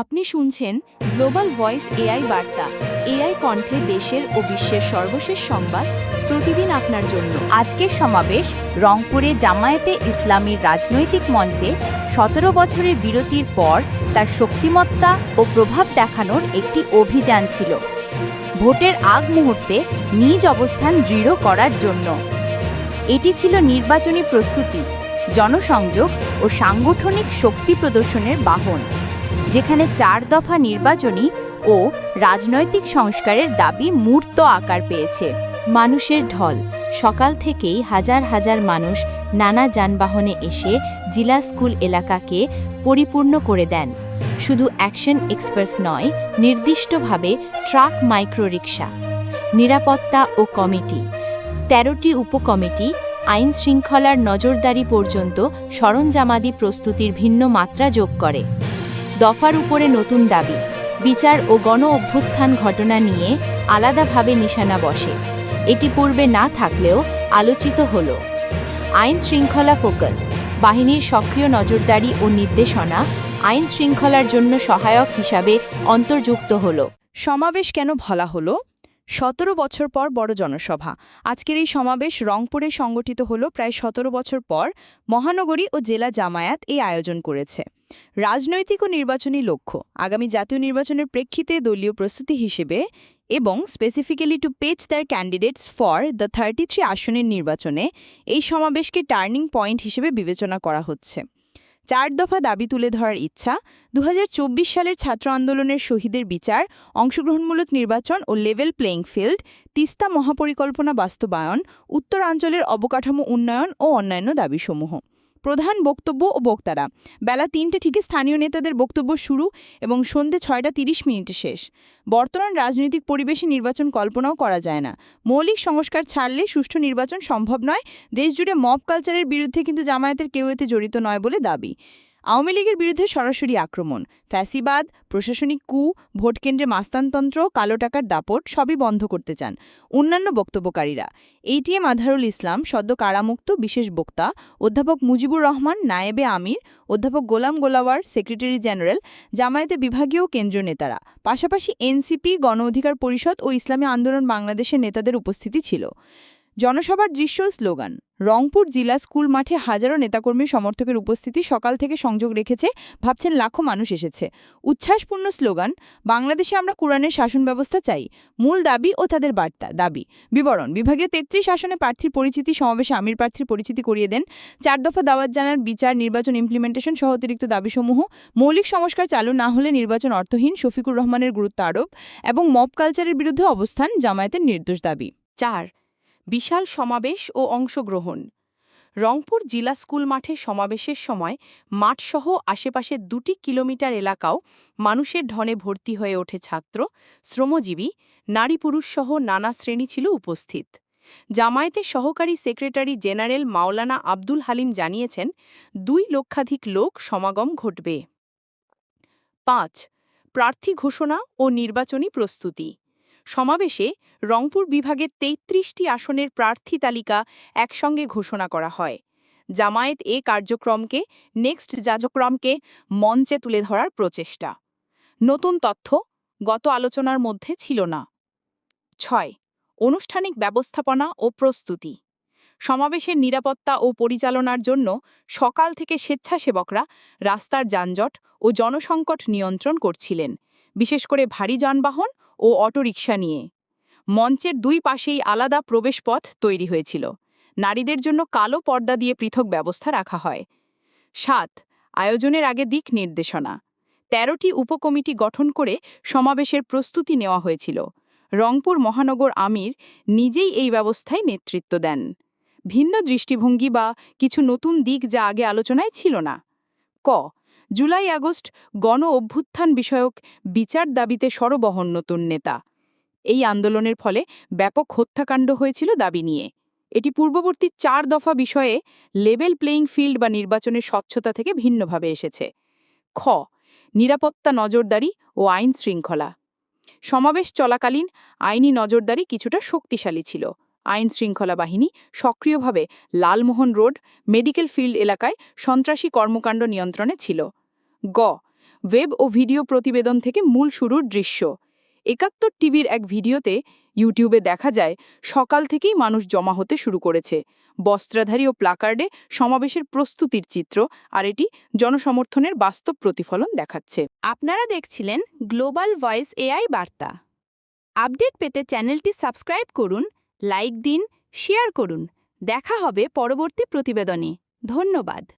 আপনি শুনছেন global voice AI বার্তা। এআই কণ্ঠে দেশের ও বিশ্বের সর্বশেষ সংবাদ প্রতিদিন আপনার জন্য। আজকের সমাবেশ রংপুরে জামায়াতে ইসলামীর রাজনৈতিক মঞ্চে সতেরো বছরের বিরতির পর তার শক্তিমত্তা ও প্রভাব দেখানোর একটি অভিযান ছিল। ভোটের আগ মুহূর্তে নিজ অবস্থান দৃঢ় করার জন্য। এটি ছিল নির্বাচনী প্রস্তুতি, জনসংযোগ ও সাংগঠনিক শক্তি প্রদর্শনের বাহন। যেখানে চার দফা নির্বাচনী ও রাজনৈতিক সংস্কারের দাবি মূর্ত আকার পেয়েছে। মানুষের ঢল। সকাল থেকেই হাজার হাজার মানুষ নানা যানবাহনে এসে জিলা স্কুল এলাকাকে পরিপূর্ণ করে দেন। শুধু অ্যাকশন এক্সপ্রেস নয়, নির্দিষ্টভাবে ট্রাক মাইক্রো রিক্সা নিরাপত্তা ও কমিটি, তেরোটি উপকমিটি, আইন শৃঙ্খলার নজরদারি পর্যন্ত সরঞ্জামাদি প্রস্তুতির ভিন্ন মাত্রা যোগ করে। দফার উপরে নতুন দাবি, বিচার ও গণ অভ্যুত্থান ঘটনা নিয়ে আলাদাভাবে নিশানা বসে। এটি পূর্বে না থাকলেও আলোচিত হল। আইন শৃঙ্খলা ফোকাস, বাহিনীর সক্রিয় নজরদারি ও নির্দেশনা আইন শৃঙ্খলার জন্য সহায়ক হিসাবে অন্তর্যুক্ত হল। সমাবেশ কেন ভলা হলো? সতেরো বছর পর বড় জনসভা। আজকের এই সমাবেশ রংপুরে সংগঠিত হলো প্রায় সতেরো বছর পর মহানগরী ও জেলা জামায়াত এই আয়োজন করেছে। রাজনৈতিক ও নির্বাচনী লক্ষ্য, আগামী জাতীয় নির্বাচনের প্রেক্ষিতে দলীয় প্রস্তুতি হিসেবে এবং specifically to pitch their candidates for the thirty three আসনের নির্বাচনে এই সমাবেশকে টার্নিং পয়েন্ট হিসেবে বিবেচনা করা হচ্ছে। চার দফা দাবি তুলে ধরার ইচ্ছা দু হাজার চব্বিশ সালের ছাত্র আন্দোলনের শহীদের বিচার, অংশগ্রহণমূলক নির্বাচন ও লেভেল প্লেইং ফিল্ড তিস্তা মহাপরিকল্পনা বাস্তবায়ন, উত্তরাঞ্চলের অবকাঠামো উন্নয়ন ও অন্যান্য দাবিসমূহ। প্রধান বক্তব্য ও বক্তারা। বেলা তিনটে থেকে স্থানীয় নেতাদের বক্তব্য শুরু এবং সন্ধে ছয়টা তিরিশ মিনিটে শেষ। বর্তমান রাজনৈতিক পরিবেশে নির্বাচন কল্পনাও করা যায় না। মৌলিক সংস্কার ছাড়লে সুষ্ঠু নির্বাচন সম্ভব নয়। দেশজুড়ে মব কালচারের বিরুদ্ধে কিন্তু জামায়াতের কেউ এতে জড়িত নয় বলে দাবি। আওয়ামী লীগের বিরুদ্ধে সরাসরি আক্রমণ, ফ্যাসিবাদ, প্রশাসনিক কু, ভোটকেন্দ্রে মাস্তানতন্ত্র, কালো টাকার দাপট সবই বন্ধ করতে চান অন্যান্য বক্তব্যকারীরা। এটিএম আধারুল ইসলাম, সদ্য কারামুক্ত বিশেষ বক্তা, অধ্যাপক মুজিবুর রহমান, নায়েবে আমির, অধ্যাপক গোলাম গোলাওয়ার, সেক্রেটারি জেনারেল জামায়াতের বিভাগীয় কেন্দ্রীয় নেতারা। পাশাপাশি এনসিপি গণ অধিকার পরিষদ ও ইসলামী আন্দোলন বাংলাদেশের নেতাদের উপস্থিতি ছিল। জনসভার দৃশ্য স্লোগান, রংপুর জেলা স্কুল মাঠে হাজারো নেতাকর্মী সমর্থকের উপস্থিতি সকাল থেকে সংযোগ রেখেছে, ভাবছেন লাখো মানুষ এসেছে। উচ্ছ্বাসপূর্ণ স্লোগান, বাংলাদেশে আমরা কোরআনের শাসন ব্যবস্থা চাই, মূল দাবি ও তাদের বার্তা, দাবি। বিবরণ, বিভাগীয় তেত্রিশ আসনে প্রার্থীর পরিচিতি সমাবেশে আমির প্রার্থীর পরিচিতি করিয়ে দেন, চার দফা দাওয়াত জানার বিচার, নির্বাচন ইমপ্লিমেন্টেশন সহ অতিরিক্ত দাবিসমূহ, মৌলিক সংস্কার চালু না হলে নির্বাচন অর্থহীন, শফিকুর রহমানের গুরুত্ব আরোপ এবং মব কালচারের বিরুদ্ধে অবস্থান, জামায়াতের নির্দোষ দাবি। চার বিশাল সমাবেশ ও অংশগ্রহণ। রংপুর জিলা স্কুল মাঠে সমাবেশের সময় মাঠসহ আশেপাশের দুটি কিলোমিটার এলাকাও মানুষের ঢনে ভর্তি হয়ে ওঠে ছাত্র, শ্রমজীবী, নারী পুরুষসহ নানা শ্রেণি ছিল উপস্থিত। জামায়াতের সহকারী সেক্রেটারি জেনারেল মাওলানা আব্দুল হালিম জানিয়েছেন, দুই লক্ষাধিক লোক সমাগম ঘটবে। পাঁচ, প্রার্থী ঘোষণা ও নির্বাচনী প্রস্তুতি। সমাবেশে রংপুর বিভাগের তেত্রিশটি আসনের প্রার্থী তালিকা একসঙ্গে ঘোষণা করা হয়। জামায়াত এ কার্যক্রমকে, নেক্সট যাজক্রমকে মঞ্চে তুলে ধরার প্রচেষ্টা। নতুন তথ্য গত আলোচনার মধ্যে ছিল না। ছয়, আনুষ্ঠানিক ব্যবস্থাপনা ও প্রস্তুতি। সমাবেশের নিরাপত্তা ও পরিচালনার জন্য সকাল থেকে স্বেচ্ছাসেবকরা রাস্তার যানজট ও জনসংকট নিয়ন্ত্রণ করছিলেন। বিশেষ করে ভারী যানবাহন ও অটোরিকশা নিয়ে। মঞ্চের দুই পাশেই আলাদা প্রবেশপথ তৈরি হয়েছিল। নারীদের জন্য কালো পর্দা দিয়ে পৃথক ব্যবস্থা রাখা হয়। সাত, আয়োজনের আগে দিক নির্দেশনা। তেরোটি উপকমিটি গঠন করে সমাবেশের প্রস্তুতি নেওয়া হয়েছিল। রংপুর মহানগর আমির নিজেই এই ব্যবস্থায় নেতৃত্ব দেন। ভিন্ন দৃষ্টিভঙ্গি বা কিছু নতুন দিক যা আগে আলোচনায় ছিল না। ক জুলাই আগস্ট গণ অভ্যুত্থান বিষয়ক বিচার দাবিতে সরবহন নতুন নেতা। এই আন্দোলনের ফলে ব্যাপক হত্যাকাণ্ড হয়েছিল দাবি নিয়ে। এটি পূর্ববর্তী চার দফা বিষয়ে লেভেল প্লেইং ফিল্ড বা নির্বাচনের স্বচ্ছতা থেকে ভিন্নভাবে এসেছে। খ, নিরাপত্তা নজরদারি ও আইন শৃঙ্খলা। সমাবেশ চলাকালীন আইনি নজরদারি কিছুটা শক্তিশালী ছিল। আইন শৃঙ্খলা বাহিনী সক্রিয়ভাবে লালমোহন রোড, মেডিকেল ফিল্ড এলাকায় সন্ত্রাসী কর্মকাণ্ড নিয়ন্ত্রণে ছিল। গ, ওয়েব ও ভিডিও প্রতিবেদন থেকে মূল শুরুর দৃশ্য। একাত্তর টিভির এক ভিডিওতে ইউটিউবে দেখা যায়, সকাল থেকেই মানুষ জমা হতে শুরু করেছে। বস্ত্রাধারী ও প্লাকার্ডে সমাবেশের প্রস্তুতির চিত্র আর এটি জনসমর্থনের বাস্তব প্রতিফলন দেখাচ্ছে। আপনারা দেখছিলেন গ্লোবাল ভয়েস এআই বার্তা। আপডেট পেতে চ্যানেলটি সাবস্ক্রাইব করুন লাইক দিন শেয়ার করুন। দেখা হবে পরবর্তী প্রতিবেদনে। ধন্যবাদ।